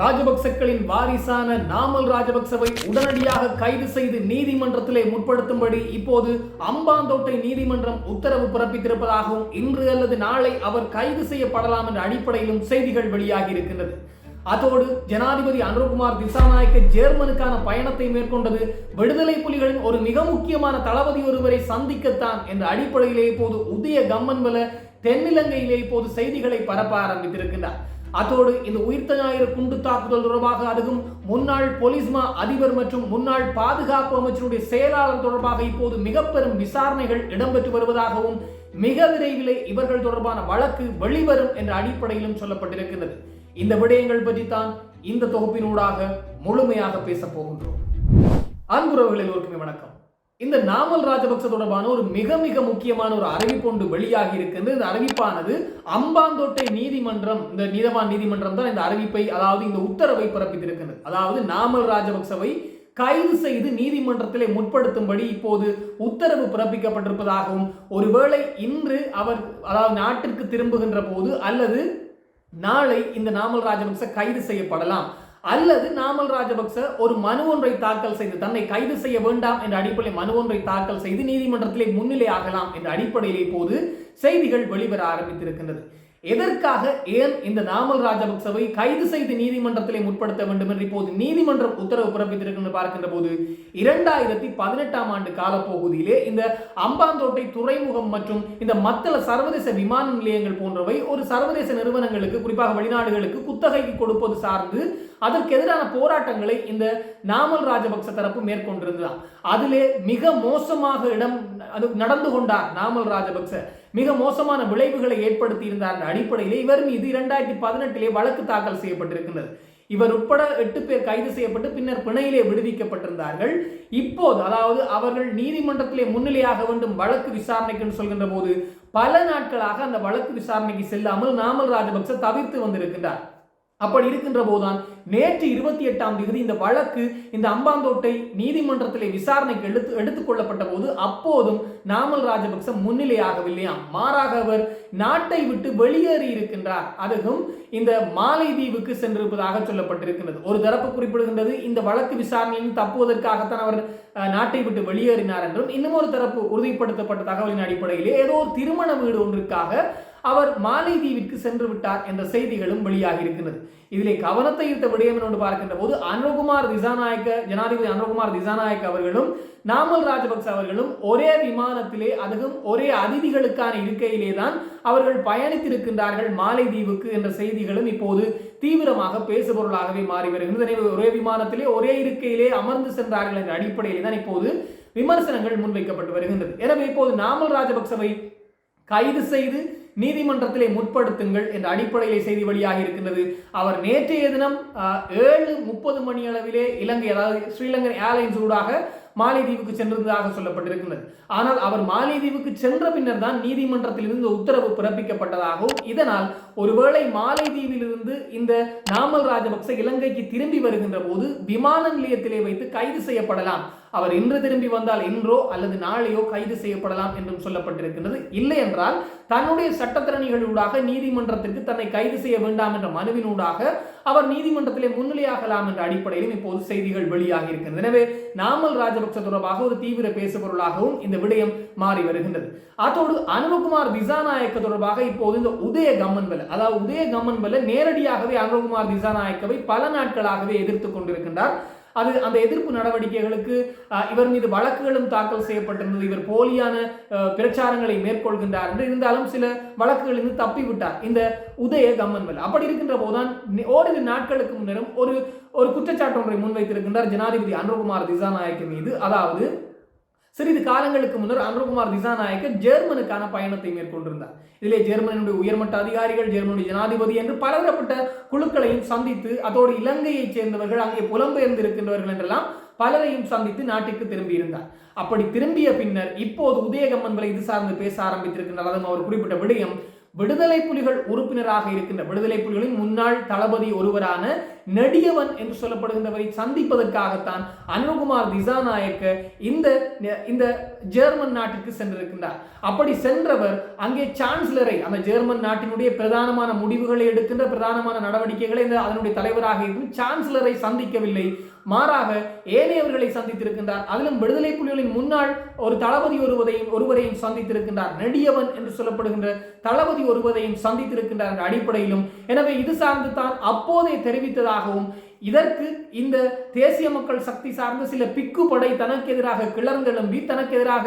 ராஜபக்சக்களின் வாரிசான நாமல் ராஜபக்சவை உடனடியாக கைது செய்து நீதிமன்றத்திலே முற்படுத்தும்படி இப்போது அம்பாந்தோட்டை நீதிமன்றம் உத்தரவு பிறப்பித்திருப்பதாகவும் இன்று அல்லது நாளை அவர் கைது செய்யப்படலாம் என்ற அடிப்படையிலும் செய்திகள் வெளியாகி இருக்கின்றது. அதோடு ஜனாதிபதி அனுர்குமார் திசாநாயக்க ஜேர்மனுக்கான பயணத்தை மேற்கொண்டது விடுதலை புலிகளின் ஒரு மிக முக்கியமான தளபதி ஒருவரை சந்திக்கத்தான் என்ற அடிப்படையிலே இப்போது உதய கம்மன்வல தென்னிலங்கையிலே இப்போது செய்திகளை பரப்ப ஆரம்பித்திருக்கின்றார். அதோடு இந்த உயிர்த்த ஞாயிறு குண்டு தாக்குதல் தொடர்பாக அதுவும் முன்னாள் பொலிஸ்மா அதிபர் மற்றும் முன்னாள் பாதுகாப்பு அமைச்சருடைய செயலாளர் தொடர்பாக இப்போது மிக பெரும் விசாரணைகள் இடம்பெற்று வருவதாகவும் மிக விரைவிலே இவர்கள் தொடர்பான வழக்கு வெளிவரும் என்ற அடிப்படையிலும் சொல்லப்பட்டிருக்கிறது இந்த விடயங்கள் பற்றித்தான் இந்த தொகுப்பினூடாக முழுமையாக பேசப் போகின்றோம். அன்புறவுகளில் ஒருக்குமே வணக்கம். இந்த நாமல் ராஜபக்ச தொடர்பான ஒரு மிக மிக முக்கியமான ஒரு அறிவிப்பு ஒன்று வெளியாகி இருக்குது இந்த அறிவிப்பானது அம்பாந்தோட்டை நீதிமன்றம் இந்த நீதவான் நீதிமன்றம் தான் இந்த அறிவிப்பை அதாவது இந்த உத்தரவை பிறப்பித்திருக்கிறது அதாவது நாமல் ராஜபக்சவை கைது செய்து நீதிமன்றத்திலே முற்படுத்தும்படி இப்போது உத்தரவு பிறப்பிக்கப்பட்டிருப்பதாகவும் ஒருவேளை இன்று அவர் அதாவது நாட்டிற்கு திரும்புகின்ற போது அல்லது நாளை இந்த நாமல் ராஜபக்ச கைது செய்யப்படலாம். அல்லது நாமல் ராஜபக்ச ஒரு மனு ஒன்றை தாக்கல் செய்து தன்னை கைது செய்ய வேண்டாம் என்ற அடிப்படையில் மனு ஒன்றை தாக்கல் செய்து நீதிமன்றத்திலே முன்னிலை ஆகலாம் என்ற அடிப்படையில் இப்போது செய்திகள் வெளிவர ஆரம்பித்திருக்கின்றது. எதற்காக ஏன் இந்த நாமல் ராஜபக்சவை கைது செய்து நீதிமன்றத்திலே முற்படுத்த வேண்டும் என்று இப்போது நீதிமன்றம் உத்தரவு பிறப்பித்திருக்கின்ற பார்க்கின்ற போது இரண்டாயிரத்தி பதினெட்டாம் ஆண்டு காலப்பகுதியிலே இந்த அம்பாந்தோட்டை துறைமுகம் மற்றும் இந்த மத்தள சர்வதேச விமான நிலையங்கள் போன்றவை ஒரு சர்வதேச நிறுவனங்களுக்கு குறிப்பாக வெளிநாடுகளுக்கு குத்தகைக்கு கொடுப்பது சார்ந்து அதற்கு எதிரான போராட்டங்களை இந்த நாமல் ராஜபக்ச தரப்பு மேற்கொண்டிருந்தார் அதிலே மிக மோசமாக இடம் அது நடந்து கொண்டார் நாமல் ராஜபக்ச. மிக மோசமான விளைவுகளை ஏற்படுத்தி இருந்தார் அடிப்படையிலே இவர் மீது இரண்டாயிரத்தி பதினெட்டிலே வழக்கு தாக்கல் செய்யப்பட்டிருக்கின்றது. இவர் உட்பட எட்டு பேர் கைது செய்யப்பட்டு பின்னர் பிணையிலே விடுவிக்கப்பட்டிருந்தார்கள். இப்போது அதாவது அவர்கள் நீதிமன்றத்திலே முன்னிலையாக வேண்டும் வழக்கு விசாரணைக்குன்னு சொல்கின்ற போது பல நாட்களாக அந்த வழக்கு விசாரணைக்கு செல்லாமல் நாமல் ராஜபக்ச தவிர்த்து வந்திருக்கின்றார். அப்படி இருக்கின்ற போதுதான் நேற்று இருபத்தி எட்டாம் தேதி இந்த வழக்கு இந்த அம்பாந்தோட்டை நீதிமன்றத்திலே விசாரணைக்கு எடுத்து எடுத்துக்கொள்ளப்பட்ட போது அப்போதும் நாமல் ராஜபக்ச முன்னிலையாகவில்லையாம் மாறாக அவர் நாட்டை விட்டு வெளியேறி இருக்கின்றார். அதுவும் இந்த மாலைதீவுக்கு சென்றிருப்பதாக சொல்லப்பட்டிருக்கின்றது. ஒரு தரப்பு குறிப்பிடுகின்றது இந்த வழக்கு விசாரணையில் தப்புவதற்காகத்தான் அவர் நாட்டை விட்டு வெளியேறினார் என்றும் இன்னும் ஒரு தரப்பு உறுதிப்படுத்தப்பட்ட தகவலின் அடிப்படையிலே ஏதோ ஒரு திருமண வீடு ஒன்றுக்காக அவர் மாலைதீவிற்கு சென்று விட்டார் என்ற செய்திகளும் வெளியாகி இருக்கிறது இதிலே கவனத்தை ஈர்த்த விடயம் என்று பார்க்கின்ற போது அனுகுமார் திசாநாயக்க ஜனாதிபதி அனுகுமார் திசாநாயக்க அவர்களும் நாமல் ராஜபக்ச அவர்களும் ஒரே விமானத்திலே அதுவும் ஒரே அதிதிகளுக்கான இருக்கையிலே தான் அவர்கள் பயணித்திருக்கின்றார்கள் மாலைதீவுக்கு என்ற செய்திகளும் இப்போது தீவிரமாக பேசுபொருளாகவே மாறி வருகின்றது. ஒரே விமானத்திலே ஒரே இருக்கையிலே அமர்ந்து சென்றார்கள் என்ற அடிப்படையிலே தான் இப்போது விமர்சனங்கள் முன்வைக்கப்பட்டு வருகின்றது. எனவே இப்போது நாமல் ராஜபக்சவை கைது செய்து நீதிமன்றத்திலே முற்படுத்துங்கள் என்ற அடிப்படையிலே செய்தி வெளியாக இருக்கின்றது. அவர் நேற்றைய தினம் ஏழு முப்பது மணி அளவிலே இலங்கை அதாவது ஸ்ரீலங்கன் ஏர்லைன்ஸ் ஊடாக மாலைதீவுக்கு சென்றிருந்ததாக சொல்லப்பட்டிருக்கிறது ஆனால் அவர் மாலைதீவுக்கு சென்ற பின்னர் தான் நீதிமன்றத்திலிருந்து உத்தரவு பிறப்பிக்கப்பட்டதாகவும் இதனால் ஒருவேளை மாலைதீவிலிருந்து இந்த நாமல் ராஜபக்ச இலங்கைக்கு திரும்பி வருகின்ற போது விமான நிலையத்திலே வைத்து கைது செய்யப்படலாம். அவர் இன்று திரும்பி வந்தால் இன்றோ அல்லது நாளையோ கைது செய்யப்படலாம் என்றும் சொல்லப்பட்டிருக்கின்றது. இல்லை என்றால் தன்னுடைய சட்டத்திறனிகளூடாக நீதிமன்றத்திற்கு தன்னை கைது செய்ய வேண்டாம் என்ற மனுவினூடாக அவர் நீதிமன்றத்திலே முன்னிலையாகலாம் என்ற அடிப்படையிலும் இப்போது செய்திகள் வெளியாகி இருக்கின்றன எனவே நாமல் ராஜபக்ச தொடர்பாக ஒரு தீவிர பேசுபொருளாகவும் இந்த விடயம் மாறி வருகின்றது. அதோடு அனுபகுமார் திசாநாயக்க தொடர்பாக இப்போது இந்த உதய கம்மன்பல அதாவது உதய கம்மன்பல நேரடியாகவே அனுபகுமார் திசாநாயக்கவை பல நாட்களாகவே எதிர்த்து கொண்டிருக்கின்றார். அது அந்த எதிர்ப்பு நடவடிக்கைகளுக்கு இவர் மீது வழக்குகளும் தாக்கல் செய்யப்பட்டிருந்தது. இவர் போலியான பிரச்சாரங்களை மேற்கொள்கின்றார் என்று இருந்தாலும் சில வழக்குகளிலிருந்து தப்பி விட்டார் இந்த உதய கம்மன்வல் அப்படி இருக்கின்ற போதுதான் ஓரிரு நாட்களுக்கு முன்னரும் ஒரு ஒரு குற்றச்சாட்டு ஒன்றை முன்வைத்திருக்கின்றார் ஜனாதிபதி அனுர்குமார் திசாநாயக்கு மீது. அதாவது சிறிது காலங்களுக்கு முன்னர் அனுகுமார் திசாநாயக்க ஜெர்மனுக்கான பயணத்தை மேற்கொண்டிருந்தார். இதிலே ஜெர்மனியுடைய உயர்மட்ட அதிகாரிகள் ஜெர்மனுடைய ஜனாதிபதி என்று பலதரப்பட்ட குழுக்களையும் சந்தித்து அதோடு இலங்கையைச் சேர்ந்தவர்கள் அங்கே புலம்பெயர்ந்து இருக்கின்றவர்கள் என்றெல்லாம் பலரையும் சந்தித்து நாட்டுக்கு திரும்பியிருந்தார். அப்படி திரும்பிய பின்னர் இப்போது உதயகம்மன்களை இது சார்ந்து பேச ஆரம்பித்திருக்கின்றார். அதுவும் அவர் குறிப்பிட்ட விடயம் விடுதலை புலிகள் உறுப்பினராக இருக்கின்ற விடுதலை புலிகளின் முன்னாள் தளபதி ஒருவரான நெடியவன் என்று சொல்லப்படுகின்றவரை சந்திப்பதற்காகத்தான் அனுகுமார் திசாநாயக்க இந்த இந்த ஜெர்மன் நாட்டிற்கு சென்றிருக்கின்றார். அப்படி சென்றவர் அங்கே சான்சலரை அந்த ஜெர்மன் நாட்டினுடைய பிரதானமான முடிவுகளை எடுக்கின்ற பிரதானமான நடவடிக்கைகளை இந்த அதனுடைய தலைவராக இருந்து சான்சலரை சந்திக்கவில்லை. மாறாக ஏனையவர்களை சந்தித்திருக்கின்றார். அதிலும் விடுதலை புலிகளின் முன்னாள் ஒரு தளபதி ஒருவரையும் ஒருவரையும் சந்தித்திருக்கின்றார். நெடியவன் என்று சொல்லப்படுகின்ற தளபதி ஒருவரையும் சந்தித்திருக்கின்றார் என்ற அடிப்படையிலும். எனவே இது சார்ந்து தான் அப்போதே எதிராகவும் இதற்கு இந்த தேசிய மக்கள் சக்தி சார்ந்த சில பிக்கு படை தனக்கு எதிராக கிளர்ந்தெழும்பி தனக்கு எதிராக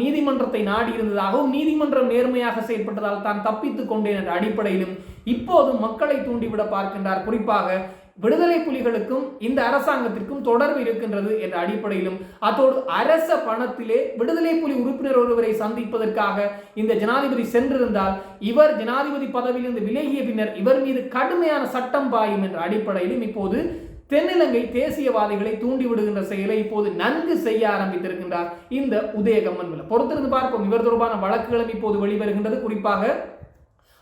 நீதிமன்றத்தை நாடி இருந்ததாகவும் நீதிமன்றம் நேர்மையாக செயல்பட்டதால் தான் தப்பித்துக் கொண்டேன் என்ற அடிப்படையிலும் இப்போது மக்களை தூண்டிவிட பார்க்கின்றார். குறிப்பாக விடுதலை புலிகளுக்கும் இந்த அரசாங்கத்திற்கும் தொடர்பு இருக்கின்றது என்ற அடிப்படையிலும் அதோடு அரச பணத்திலே விடுதலை புலி உறுப்பினர் ஒருவரை சந்திப்பதற்காக இந்த ஜனாதிபதி சென்றிருந்தால் இவர் ஜனாதிபதி பதவியிலிருந்து விலகிய பின்னர் இவர் மீது கடுமையான சட்டம் பாயும் என்ற அடிப்படையிலும் இப்போது தென்னிலங்கை தேசியவாதிகளை தூண்டிவிடுகின்ற செயலை இப்போது நன்கு செய்ய ஆரம்பித்திருக்கின்றார் இந்த உதயகம்மன் பொறுத்திருந்து பார்ப்போம். இவர் தொடர்பான வழக்குகளும் இப்போது வெளிவருகின்றது. குறிப்பாக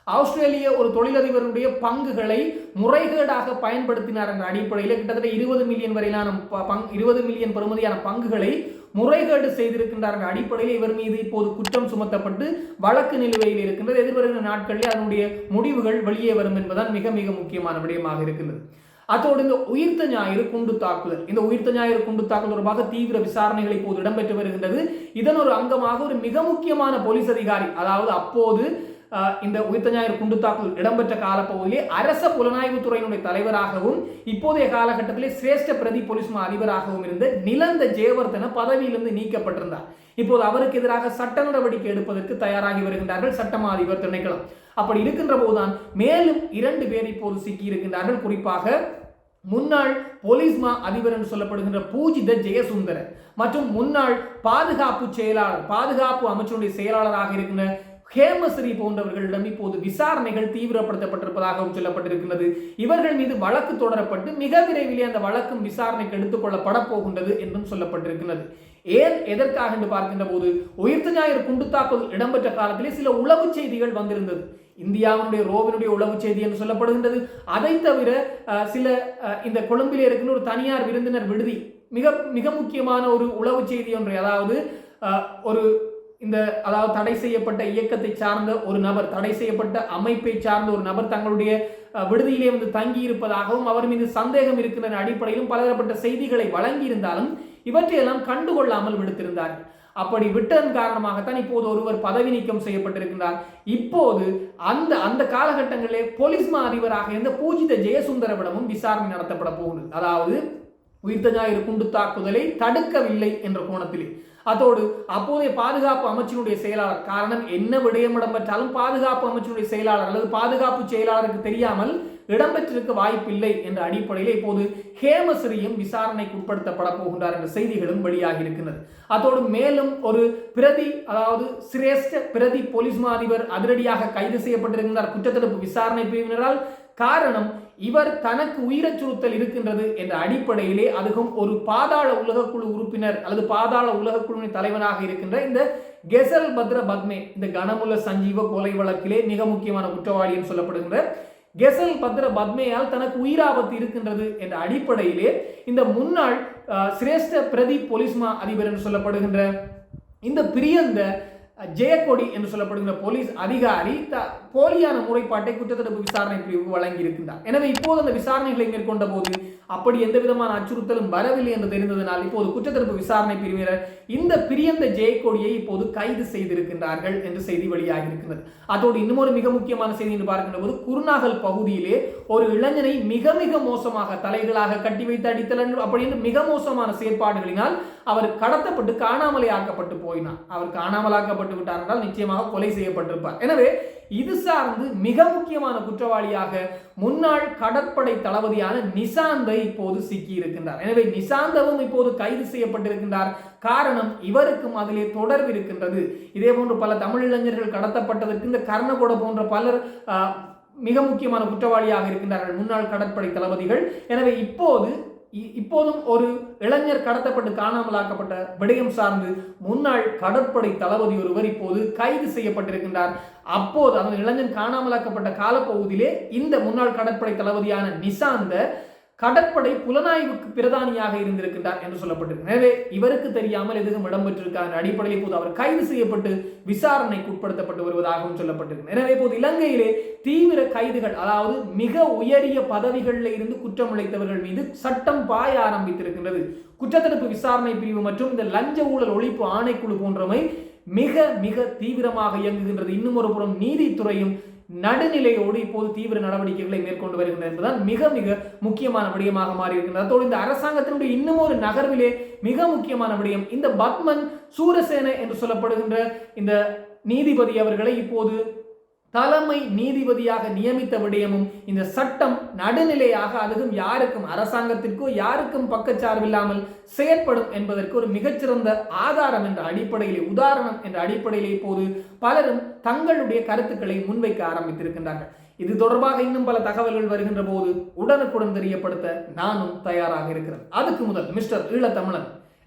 ஆஸ்திரேலிய ஒரு தொழிலதிபருடைய பங்குகளை முறைகேடாக பயன்படுத்தினார் என்ற அடிப்படையில் கிட்டத்தட்ட இருபது மில்லியன் வரையிலான ப- பங் இருபது மில்லியன் பெறுமதியான பங்குகளை முறைகேடு செய்திருக்கின்றார் என்ற அடிப்படையில் இவர் மீது இப்போது குற்றம் சுமத்தப்பட்டு வழக்கு நிலுவையில் இருக்கின்றது. எதிர்வருகிற நாட்களில் அதனுடைய முடிவுகள் வெளியே வரும் என்பதுதான் மிக மிக முக்கியமான விடயமாக இருக்கின்றது. அத்தோடு இந்த உயிர்த்த ஞாயிறு குண்டு தாக்குதல். இந்த உயிர்த்த ஞாயிறு குண்டு தாக்குதல் தொடர்பாக தீவிர விசாரணைகள் இப்போது இடம்பெற்று வருகின்றது. இதன் ஒரு அங்கமாக ஒரு மிக முக்கியமான போலீஸ் அதிகாரி அதாவது அப்போது இந்த உயிர்த்த ஞாயிறு குண்டு தாக்குதல் இடம்பெற்ற காலப்பகுதியிலே அரச புலனாய்வுத்துறையினுடைய தலைவராகவும் இப்போதைய காலகட்டத்திலே சிரேஷ்ட பிரதி போலீஸ் மா அதிபராகவும் இருந்த நிலந்த ஜெயவர்தன பதவியிலிருந்து நீக்கப்பட்டிருந்தார். இப்போது அவருக்கு எதிராக சட்ட நடவடிக்கை எடுப்பதற்கு தயாராகி வருகின்றார்கள் சட்டமா அதிபர் திணைக்களம். அப்படி இருக்கின்ற போதுதான் மேலும் இரண்டு பேர் இப்போது சிக்கி இருக்கின்றார்கள். குறிப்பாக முன்னாள் போலீஸ் மா அதிபர் என்று சொல்லப்படுகின்ற பூஜித ஜெயசுந்தரன் மற்றும் முன்னாள் பாதுகாப்பு செயலாளர் பாதுகாப்பு அமைச்சருடைய செயலாளராக இருக்கின்ற ஹேமஸ்ரீ போன்றவர்களிடம் இப்போது விசாரணைகள் தீவிரப்படுத்தப்பட்டிருப்பதாகவும் சொல்லப்பட்டிருக்கிறது. இவர்கள் மீது வழக்கு தொடரப்பட்டு மிக விரைவிலே அந்த வழக்கும் விசாரணைக்கு எடுத்துக்கொள்ளப்பட போகின்றது என்றும் சொல்லப்பட்டிருக்கிறது. ஏன் எதற்காக என்று பார்க்கின்ற போது உயிர்த்த ஞாயிறு குண்டு தாக்குதல் இடம்பெற்ற காலத்திலே சில உளவு செய்திகள் வந்திருந்தது. இந்தியாவினுடைய ரோவினுடைய உளவு செய்தி என்று சொல்லப்படுகின்றது. அதை தவிர சில இந்த கொழும்பிலே இருக்கின்ற ஒரு தனியார் விருந்தினர் விடுதி மிக மிக முக்கியமான ஒரு உளவு செய்தி ஒன்று. அதாவது ஒரு இந்த அதாவது தடை செய்யப்பட்ட இயக்கத்தை சார்ந்த ஒரு நபர் தடை செய்யப்பட்ட அமைப்பை சார்ந்த ஒரு நபர் தங்களுடைய விடுதியிலே வந்து தங்கி இருப்பதாகவும் அவர் மீது சந்தேகம் இருக்கின்ற அடிப்படையிலும் பலதரப்பட்ட செய்திகளை வழங்கியிருந்தாலும் இவற்றையெல்லாம் கண்டுகொள்ளாமல் விடுத்திருந்தார்கள் அப்படி விட்டதன் காரணமாகத்தான் இப்போது ஒருவர் பதவி நீக்கம் செய்யப்பட்டிருக்கிறார் இப்போது அந்த அந்த காலகட்டங்களிலே போலீஸ் மா அதிபராக இருந்த பூஜித ஜெயசுந்தரவிடமும் விசாரணை நடத்தப்பட போகிறது அதாவது உயிர்த்த ஞாயிறு குண்டு தாக்குதலை தடுக்கவில்லை என்ற கோணத்திலே. அதோடு அப்போதைய பாதுகாப்பு அமைச்சினுடைய செயலாளர் காரணம் என்ன விடயம் இடம்பெற்றாலும் பாதுகாப்பு அமைச்சினுடைய செயலாளர் அல்லது பாதுகாப்பு செயலாளருக்கு தெரியாமல் இடம்பெற்றிருக்க வாய்ப்பில்லை என்ற அடிப்படையில் இப்போது ஹேமஸ்ரீயும் விசாரணைக்கு உட்படுத்தப்பட போகின்றார் என்ற செய்திகளும் வெளியாகி இருக்கின்றது. அதோடு மேலும் ஒரு பிரதி அதாவது சிரேஷ்ட பிரதி போலீஸ் மா அதிபர் அதிரடியாக கைது செய்யப்பட்டிருக்கிறார் குற்றத்தடுப்பு விசாரணை பிரிவினரால். காரணம் இவர் தனக்கு உயிரச்சுறுத்தல் இருக்கின்றது என்ற அடிப்படையிலே அதுவும் ஒரு பாதாள உலகக்குழு உறுப்பினர் அல்லது பாதாள உலகக்குழுவின் தலைவனாக இருக்கின்ற இந்த கெசல் பத்ர பத்மே இந்த கனமுல சஞ்சீவ கொலை வழக்கிலே மிக முக்கியமான குற்றவாளி என்று சொல்லப்படுகின்ற கெசல் பத்ர பத்மேயால் தனக்கு உயிராபத்து இருக்கின்றது என்ற அடிப்படையிலே இந்த முன்னாள் சிரேஷ்ட பிரதி போலீஸ்மா அதிபர் என்று சொல்லப்படுகின்ற இந்த பிரியந்த ஜெயக்கொடி என்று சொல்லப்படுகின்ற போலீஸ் அதிகாரி த போலியான முறைப்பாட்டை குற்றத்தடுப்பு விசாரணை பிரிவுக்கு வழங்கி இருக்கின்றார் எனவே இப்போது அந்த விசாரணைகளை மேற்கொண்ட போது அப்படி எந்த விதமான அச்சுறுத்தலும் வரவில்லை என்று தெரிந்ததனால் இப்போது குற்றத்தடுப்பு விசாரணை பிரிவினர் இந்த பிரியந்த ஜெயக்கொடியை இப்போது கைது செய்திருக்கின்றார்கள் என்று செய்தி வெளியாகி இருக்கின்றது அதோடு இன்னும் ஒரு மிக முக்கியமான செய்தி என்று பார்க்கின்ற போது குருநாகல் பகுதியிலே ஒரு இளைஞனை மிக மிக மோசமாக தலைகளாக கட்டி வைத்து அடித்தல் என்று அப்படின்னு மிக மோசமான செயற்பாடுகளினால் அவர் கடத்தப்பட்டு காணாமலே ஆக்கப்பட்டு போயினார். அவர் காணாமலாக்கப்பட்டு விட்டார் என்றால் நிச்சயமாக கொலை செய்யப்பட்டிருப்பார். எனவே இது சார்ந்து மிக முக்கியமான குற்றவாளியாக முன்னாள் கடற்படை தளபதியான நிசாந்தை இப்போது சிக்கி இருக்கின்றார் எனவே நிசாந்தவும் இப்போது கைது செய்யப்பட்டிருக்கின்றார். காரணம் இவருக்கும் அதிலே தொடர்பு இருக்கின்றது. இதே போன்று பல தமிழ் இளைஞர்கள் கடத்தப்பட்டதற்கு இந்த கர்ணகோட போன்ற பலர் ஆஹ், மிக முக்கியமான குற்றவாளியாக இருக்கின்றார்கள் முன்னாள் கடற்படை தளபதிகள். எனவே இப்போது இப்போதும் ஒரு இளைஞர் கடத்தப்பட்டு காணாமலாக்கப்பட்ட விடயம் சார்ந்து முன்னாள் கடற்படை தளபதி ஒருவர் இப்போது கைது செய்யப்பட்டிருக்கின்றார். அப்போது அந்த இளைஞன் காணாமலாக்கப்பட்ட காலப்பகுதியிலே இந்த முன்னாள் கடற்படை தளபதியான நிசாந்த கடற்படை புலனாய்வுக்கு பிரதானியாக இருந்திருக்கின்றார் என்று சொல்லப்பட்டிருக்கு. எனவே இவருக்கு தெரியாமல் எதுவும் இடம்பெற்றிருக்கார் அடிப்படையில் போது அவர் கைது செய்யப்பட்டு விசாரணைக்கு உட்படுத்தப்பட்டு வருவதாகவும் சொல்லப்பட்டிருக்கு. எனவே இப்போது இலங்கையிலே தீவிர கைதுகள் அதாவது மிக உயரிய பதவிகளில் இருந்து குற்றம் உழைத்தவர்கள் மீது சட்டம் பாய ஆரம்பித்திருக்கின்றது. குற்றத்தடுப்பு விசாரணை பிரிவு மற்றும் இந்த லஞ்ச ஊழல் ஒழிப்பு ஆணைக்குழு போன்றவை மிக மிக தீவிரமாக இயங்குகின்றது. இன்னும் ஒரு புறம் நீதித்துறையும் நடுநிலையோடு இப்போது தீவிர நடவடிக்கைகளை மேற்கொண்டு வருகின்றன என்பதால் மிக மிக முக்கியமான விடயமாக மாறி அதோடு இந்த அரசாங்கத்தினுடைய இன்னும் ஒரு நகர்விலே மிக முக்கியமான விடயம் இந்த பத்மன் சூரசேன என்று சொல்லப்படுகின்ற இந்த நீதிபதி அவர்களை இப்போது தலைமை நீதிபதியாக நியமித்த விடயமும் இந்த சட்டம் நடுநிலையாக அதுவும் யாருக்கும் அரசாங்கத்திற்கோ யாருக்கும் பக்கச்சார்பில்லாமல் செயற்படும் என்பதற்கு ஒரு மிகச்சிறந்த ஆதாரம் என்ற அடிப்படையிலே உதாரணம் என்ற அடிப்படையிலே இப்போது பலரும் தங்களுடைய கருத்துக்களை முன்வைக்க ஆரம்பித்திருக்கின்றார்கள். இது தொடர்பாக இன்னும் பல தகவல்கள் வருகின்ற போது உடனுக்குடன் தெரியப்படுத்த நானும் தயாராக இருக்கிறேன். அதுக்கு முதல் மிஸ்டர் ஈழத்தமிழன்.